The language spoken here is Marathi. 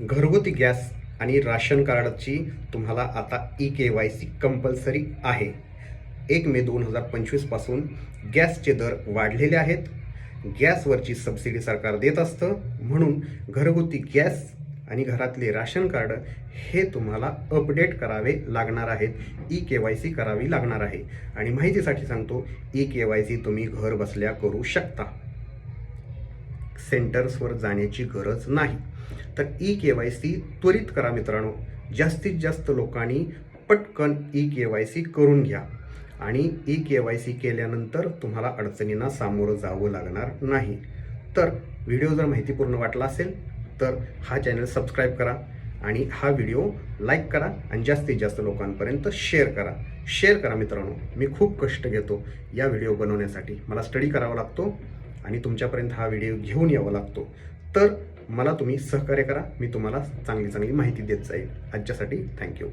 घरगुती गॅस आणि राशन कार्डची तुम्हाला आता E K Y C compulsory आहे. एक मे दोन हजार पंचवीसपासून गॅसचे दर वाढलेले आहेत. गॅसवरची सबसिडी सरकार देत असतं. म्हणून घरगुती गॅस आणि घरातले राशन कार्ड हे तुम्हाला अपडेट करावे लागणार आहेत. ई के वाय सी करावी लागणार आहे. आणि माहितीसाठी सांगतो ई के वाय सी तुम्ही घर बसल्या करू शकता. सेंटर्सवर जाण्याची गरज नाही. तर ई के वाय सी त्वरित करा मित्रांनो. जास्तीत जास्त लोकांनी पटकन ई के वाय सी करून घ्या. आणि ई के वाय सी केल्यानंतर तुम्हाला अडचणींना सामोरं जावं लागणार नाही. तर व्हिडिओ जर माहितीपूर्ण वाटला असेल तर हा चॅनल सबस्क्राईब करा आणि हा व्हिडिओ लाईक करा आणि जास्तीत जास्त लोकांपर्यंत शेअर करा. शेअर करा मित्रांनो. मी खूप कष्ट घेतो या व्हिडिओ बनवण्यासाठी. मला स्टडी करावा लागतो. आणि तुमच्यापर्यंत हा व्हिडिओ घेऊन यावा लागतो. तर मला तुम्ही सहकार्य करा. मी तुम्हाला चांगली चांगली माहिती देत जाईल. आजच्यासाठी थँक्यू.